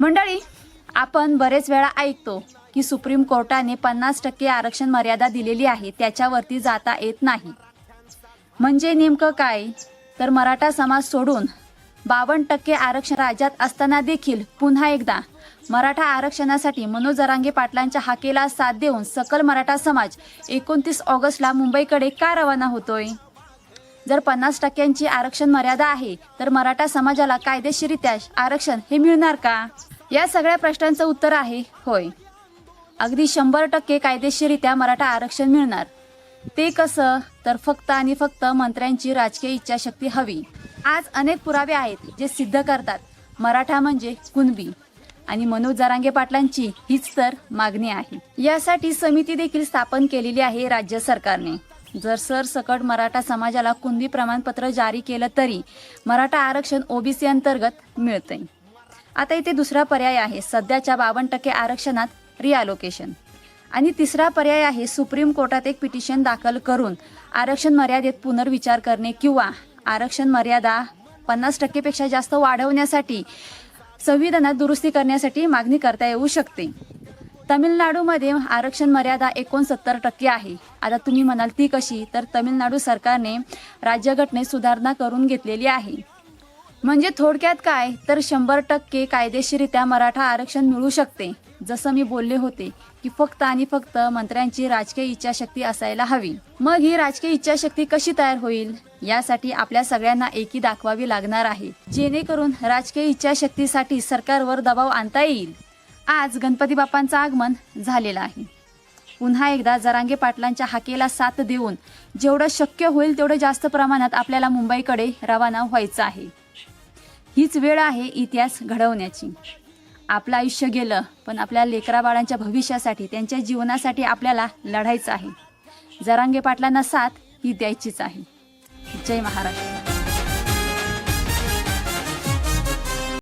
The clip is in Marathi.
मंडळी आपण बरेच वेळा ऐकतो की सुप्रीम कोर्टाने पन्नास टक्के आरक्षण मर्यादा दिलेली आहे त्याच्यावरती जाता येत नाही. म्हणजे नेमकं काय? तर मराठा समाज सोडून बावन्न टक्के आरक्षण राज्यात असताना देखील पुन्हा एकदा मराठा आरक्षणासाठी मनोज जरांगे पाटलांच्या हाकेला साथ देऊन सकल मराठा समाज एकोणतीस ऑगस्टला मुंबईकडे का रवाना होतोय? जर पन्नास टक्क्यांची आरक्षण मर्यादा आहे तर मराठा समाजाला कायदेशीरित्या आरक्षण हे मिळणार का? या सगळ्या प्रश्नांचं उत्तर आहे होय. अगदी शंभर टक्के कायदेशीरित्या मराठा आरक्षण मिळणार. ते कसं? तर फक्त आणि फक्त मंत्र्यांची राजकीय इच्छाशक्ती हवी. आज अनेक पुरावे आहेत जे सिद्ध करतात. मराठा म्हणजे कुणबी. आणि मनोज जरांगे पाटलांची हीच तर मागणी आहे. यासाठी समिती देखील स्थापन केलेली आहे राज्य सरकारने. जर सरसकट मराठा समाजाला कुणबी प्रमाणपत्र जारी केलं तरी मराठा आरक्षण ओबीसी अंतर्गत मिळतंय. आता इथे दुसरा पर्याय आहे सध्याच्या बावन्न टक्के आरक्षणात रिअलोकेशन आणि तिसरा पर्याय आहे सुप्रीम कोर्टात एक पिटिशन दाखल करून आरक्षण मर्यादेत पुनर्विचार करणे किंवा आरक्षण मर्यादा पन्नास टक्केपेक्षा जास्त वाढवण्यासाठी संविधानात दुरुस्ती करण्यासाठी मागणी करता येऊ शकते. तमिळनाडूमध्ये आरक्षण मर्यादा एकोणसत्तर टक्के आहे. आता तुम्ही म्हणाल ती कशी? तर तमिळनाडू सरकारने राज्यघटनेत सुधारणा करून घेतलेली आहे. म्हणजे थोडक्यात काय? तर शंभर टक्के कायदेशीरित्या मराठा आरक्षण मिळू शकते. जसं मी बोलले होते की फक्त आणि फक्त मंत्र्यांची राजकीय इच्छाशक्ती असायला हवी. मग ही राजकीय इच्छाशक्ती कशी तयार होईल? यासाठी आपल्या सगळ्यांना एकी दाखवावी लागणार आहे. जेणेकरून राजकीय इच्छाशक्तीसाठी सरकारवर दबाव आणता येईल. आज गणपती बाप्पांचं आगमन झालेलं आहे. पुन्हा एकदा जरांगे पाटलांच्या हाकेला साथ देऊन जेवढं शक्य होईल तेवढं जास्त प्रमाणात आपल्याला मुंबईकडे रवाना व्हायचं आहे. हीच वेळ आहे इतिहास घडवण्याची. आपलं आयुष्य गेलं पण आपल्या लेकराबाळांच्या भविष्यासाठी त्यांच्या जीवनासाठी आपल्याला लढायचं आहे. जरांगे पाटलांना साथ ही द्यायचीच आहे. जय महाराष्ट्र.